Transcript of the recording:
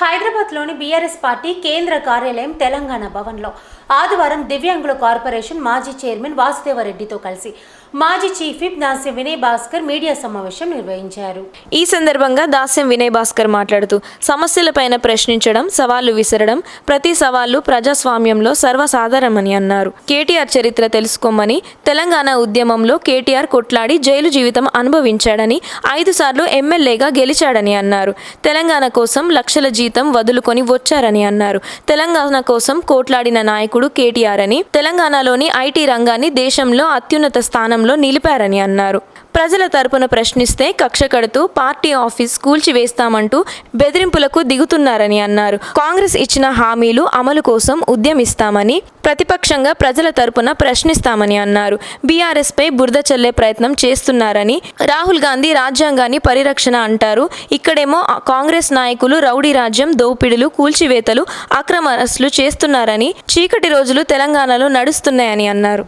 హైదరాబాద్లోని BRS party కేంద్ర కార్యాలయం తెలంగాణ భవన్లో. ఆదివారం దివ్యాంగుల కార్పొరేషన్ మాజీ చైర్మన్ వాసుదేవరెడ్డితో కలిసి మాజీ chief whip Dasyam Vinay Bhaskar media సమావేశం నిర్వహించారు. ఈ సందర్భంగా దాస్యం వినయ్ భాస్కర్ మాట్లాడుతూ సమస్యలపైన ప్రశ్నించడం సవాళ్ళు విసరడం ప్రతి సవాళ్ళు ప్రజాస్వామ్యంలో సర్వసాధారణమని అన్నారు. కేటీఆర్ చరిత్ర తెలుసుకోమని తెలంగాణ ఉద్యమంలో కేటీఆర్ కొట్లాడి జైలు జీవితం అనుభవించాడని ఐదు సార్లు ఎమ్మెల్యేగా గెలిచాడని అన్నారు. తెలంగాణ కోసం లక్షల జీతం వదులుకొని వచ్చారని అన్నారు. తెలంగాణ కోసం కోట్లాడిన నాయకుడు కేటీఆర్ అని తెలంగాణలోని ఐటీ రంగాన్ని దేశంలో అత్యున్నత స్థానంలో నిలిపారని అన్నారు. ప్రజల తరపున ప్రశ్నిస్తే కక్ష కడుతూ పార్టీ ఆఫీస్ కూల్చివేస్తామంటూ బెదిరింపులకు దిగుతున్నారని అన్నారు. కాంగ్రెస్ ఇచ్చిన హామీలు అమలు కోసం ఉద్యమిస్తామని ప్రతిపక్షంగా ప్రజల తరపున ప్రశ్నిస్తామని అన్నారు. బీఆర్ఎస్ పై బురద చల్లే ప్రయత్నం చేస్తున్నారని రాహుల్ గాంధీ రాజ్యాంగాన్ని పరిరక్షణ అంటారు. ఇక్కడేమో కాంగ్రెస్ నాయకులు రౌడీ రాజ్యం దోపిడులు కూల్చివేతలు అక్రమ అరెస్టులు చేస్తున్నారని చీకటి రోజులు తెలంగాణలో నడుస్తున్నాయని అన్నారు.